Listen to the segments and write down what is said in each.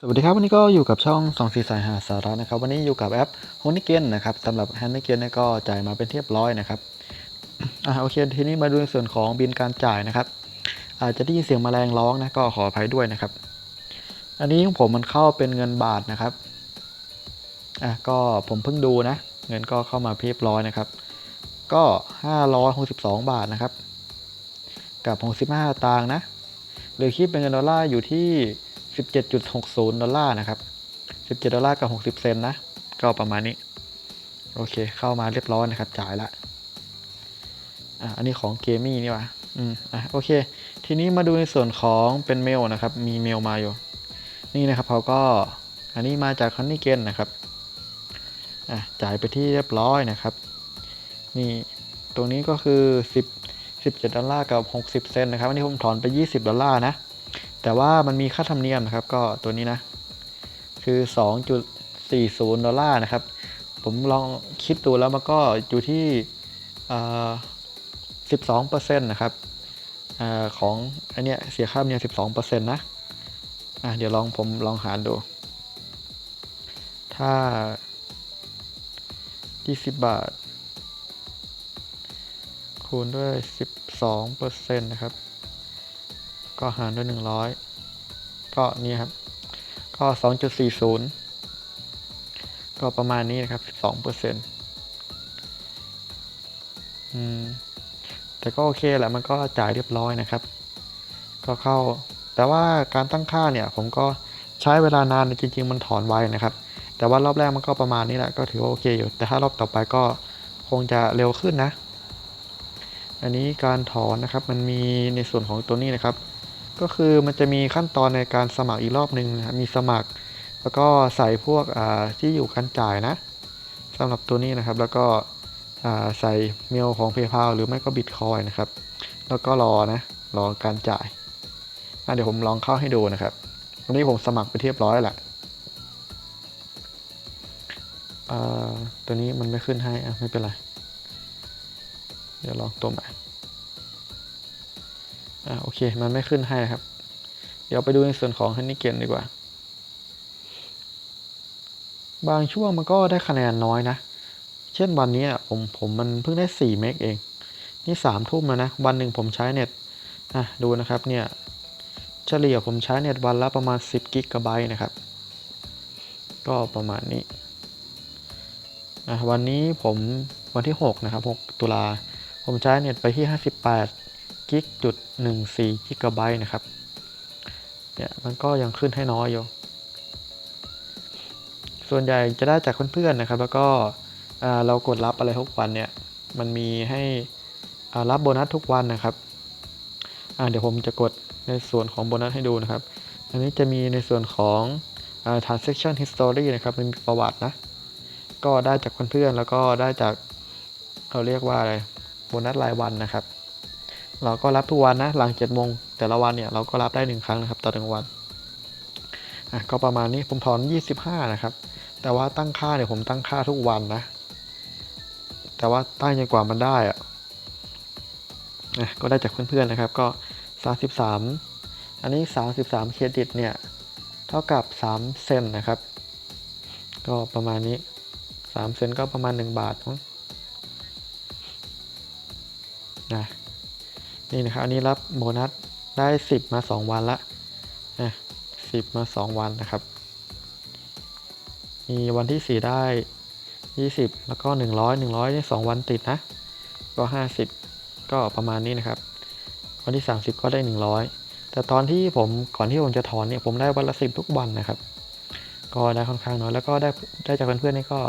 สวัสดีครับวันนี้ก็อยู่กับช่องสองสีสายหาสาระนะครับวันนี้อยู่กับแอป h o n i g e n นะครับสำหรับ h o n i g e n เนี่ยก็จ่ายมาเป็นเรียบร้อยนะครับอ่าโอเคทีนี้มาดูในส่วนของบินการจ่ายนะครับ อาจจะได้ยินเสียงแมลงร้องนะก็ขออภัยด้วยนะครับ อันนี้ของผมมันเข้าเป็นเงินบาทนะครับอะก็ผมเพิ่งดูนะ เงินก็เข้ามาเรียบร้อยนะครับ ก็ 562 บาทนะครับ กับ 65 ตางค์นะหรือคิดเป็นเงินดอลลาร์อยู่ที่ 17.60 ดอลลาร์นะครับ 17 ดอลลาร์กับ 60 เซนนะ ก็ประมาณนี้ โอเค เข้ามาเรียบร้อยนะครับ จ่ายละ อะ อันนี้ของเกมมี่นี่วะอืม อะ โอเค ทีนี้มาดูในส่วนของเป็นเมลนะครับ มีเมลมาอยู่ นี่นะครับเขาก็ อันนี้มาจากคอนนี่เกนนะครับ อะ จ่ายไปที่เรียบร้อยนะครับ นี่ ตรงนี้ก็คือ 10 17 ดอลลาร์กับ 60 เซนนะครับ อันนี้ผมถอนไป 20 ดอลลาร์นะ แต่ว่ามันมีค่าธรรมเนียมนะครับ ก็ตัวนี้นะ คือ 2.40 ดอลลาร์นะครับ ผมลองคิดดูแล้วมันก็อยู่ที่อ่า12%นะครับอของอันเนี้ยเสียค่าธรรมเนียม 12%นะอะเดี๋ยวลองผมลองหารดู ถ้า 20 บาท คูณด้วย 12%นะครับ ก็หารด้วย 100 ก็นี่ครับ ก็ 2.40 ก็ประมาณนี้นะครับ 12เปอร์เซ็นต์อืม แต่ก็โอเคแหละ มันก็จ่ายเรียบร้อยนะครับ ก็เข้า แต่ว่าการตั้งค่าเนี่ย ผมก็ใช้เวลานานจริง ๆ มันถอนไวนะครับ แต่ว่ารอบแรกมันก็ประมาณนี้แหละ ก็ถือว่าโอเคอยู่ แต่ถ้ารอบต่อไปก็คงจะเร็วขึ้นนะอันนี้การถอนนะครับมันมีในส่วนของตัวนี้นะครับ ก็คือมันจะมีขั้นตอนในการสมัครอีกรอบหนึ่งนะมีสมัคร แล้วก็ใส่พวกที่อยู่การจ่ายนะสำหรับตัวนี้นะครับ แล้วก็ใส่เมลของ PayPal หรือไม่ก็ Bitcoin นะครับ แล้วก็รอนะ รอการจ่ายเดี๋ยวผมลองเข้าให้ดูนะครับวันนี้ผมสมัครไปเรียบร้อยแหละตัวนี้มันไม่ขึ้นให้อะไม่เป็นไร เดี๋ยวลองตัวใหม่ อ่าโอเค มันไม่ขึ้นให้นะครับ เดี๋ยวไปดูในส่วนของฮันนี่เกนดีกว่า บางช่วงมันก็ได้คะแนนน้อยนะ เช่นวันนี้ผมผมมันเพิ่งได้ 4 เมกเอง นี่สามทุ่มแล้วนะ วันหนึ่งผมใช้เน็ตอะดูนะครับเนี่ยเฉลี่ยผมใช้เน็ตวันละประมาณ 10กิกะไบต์นะครับ ก็ประมาณนี้อะวันนี้ผมวันที่ 6 นะครับ 6 ตุลา ผมใช้เน็ตไปที่ 58 กิกจุดหนึ่งสี่กิกะไบต์นะครับ เนี่ยมันก็ยังขึ้นให้น้อยอยู่ ส่วนใหญ่จะได้จากเพื่อนๆนะครับ แล้วก็เรากดรับอะไรทุกวันเนี่ย มันมีให้รับโบนัสทุกวันนะครับ เดี๋ยวผมจะกดในส่วนของโบนัสให้ดูนะครับ อันนี้จะมีในส่วนของ transaction history นะครับ มันมีประวัตินะ ก็ได้จากเพื่อนๆแล้วก็ได้จากเขาเรียกว่าอะไร โบนัสรายวันนะครับ เราก็รับทุกวันนะหลัง7โมงแต่ละวันเนี่ยเราก็รับได้หนึ่งครั้งนะครับต่อหนึ่งวันอะก็ประมาณนี้ผมถอน 25 นะครับ แต่ว่าตั้งค่าเนี่ยผมตั้งค่าทุกวันนะ แต่ว่าตั้งจนกว่ามันได้อะอะก็ได้จากเพื่อนๆนะครับก็ 33 อันนี้ 33 เครดิตเนี่ยเท่ากับ 3 เซนนะครับ ก็ประมาณนี้ 3 เซนก็ประมาณ 1 บาทนะ นี่นะครับอันนี้รับโบนัสได้ 10 มา 2 วันละนะ10 มา 2 วันนะครับ มีวันที่ 4 ได้ 20 แล้วก็ 100 100นี่2วันติดนะ ก็ 50 ก็ประมาณนี้นะครับ วันที่ 30 ก็ได้ 100 แต่ตอนที่ผมก่อนที่ผมจะถอนเนี่ยผมได้วันละ 10 ทุกวันนะครับ ก็ได้ค่อนข้างน้อยแล้วก็ได้ได้จากเพื่อนๆนี่ก็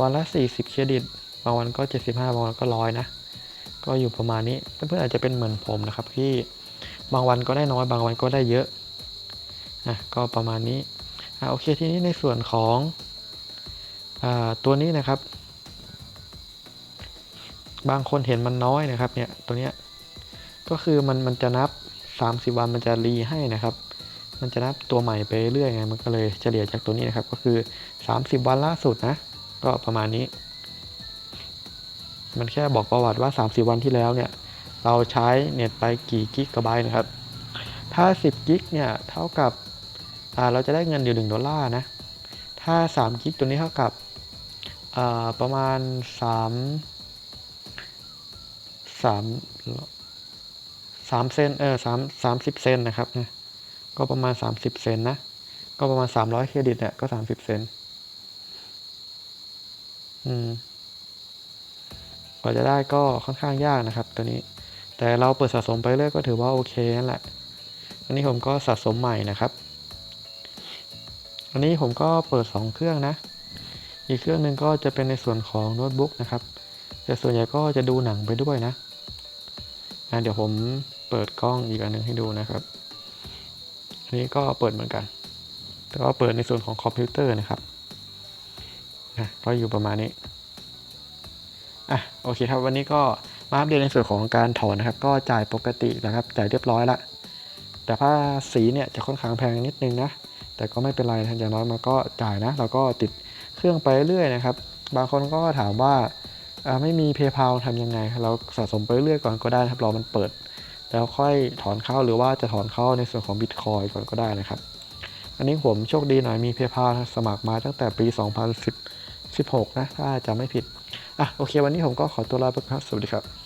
วันละ 40 เครดิต บางวันก็ 75 บางวันก็ร้อยนะ ก็อยู่ประมาณนี้เพื่อนๆอาจจะเป็นเหมือนผมนะครับที่บางวันก็ได้น้อยบางวันก็ได้เยอะอะก็ประมาณนี้อะโอเคทีนี้ในส่วนของอ่าตัวนี้นะครับ บางคนเห็นมันน้อยนะครับเนี่ยตัวเนี้ยก็คือมันมันจะนับ 30 วันมันจะรีให้นะครับ มันจะนับตัวใหม่ไปเรื่อยไงมันก็เลยเฉลี่ยจากตัวนี้นะครับ ก็คือ 30 วันล่าสุดนะ ก็ประมาณนี้ มันแค่บอกประวัติว่า 30 วันที่แล้วเนี่ยเราใช้เน็ตไปกี่กิกะไบต์นะครับ ถ้า 10 กิกเนี่ยเท่ากับอ่าเราจะได้เงินอยู่1ดอลลาร์นะ ถ้า 3 กิกตัวนี้เท่ากับอ่าประมาณ 3 3 3เซนเออ3 30 เซนนะครับนะก็ประมาณ 30 เซนนะ ก็ประมาณ 300 เครดิตเนี่ยก็ 30 เซนอืม กว่าจะได้ก็ค่อนข้างยากนะครับ ตัวนี้ แต่เราเปิดสะสมไปเรื่อยก็ถือว่าโอเคนั่นแหละ อันนี้ผมก็สะสมใหม่นะครับ อันนี้ผมก็เปิด 2 เครื่องนะ อีกเครื่องหนึ่งก็จะเป็นในส่วนของโน้ตบุ๊กนะครับ แต่ส่วนใหญ่ก็จะดูหนังไปด้วยนะอะเดี๋ยวผมเปิดกล้องอีกอันหนึงให้ดูนะครับ อันนี้ก็เปิดเหมือนกัน แต่ว่าเปิดในส่วนของคอมพิวเตอร์นะครับ นะ ก็อยู่ประมาณนี้ อะโอเคครับวันนี้ก็มาอัปเดตในส่วนของการถอนนะครับ ก็จ่ายปกตินะครับจ่ายเรียบร้อยละแต่ภาษีเนี่ยจะค่อนข้างแพงนิดนึงนะแต่ก็ไม่เป็นไรนอย่างน้อยมันก็จ่ายนะเราก็ติดเครื่องไปเรื่อยนะครับ บางคนก็ถามว่าไม่มี PayPal ทำยังไง เราสะสมไปเรื่อยก่อนก็ได้ครับรอมันเปิด แล้วค่อยถอนเข้าหรือว่าจะถอนเข้าในส่วนของ Bitcoin ก่อนก็ได้นะครับ อันนี้ผมโชคดีหน่อยมี PayPal สมัครมาตั้งแต่ปี 2016 นะถ้าจะไม่ผิด อะโอเค วันนี้ผมก็ขอตัวลาไปครับ สวัสดีครับ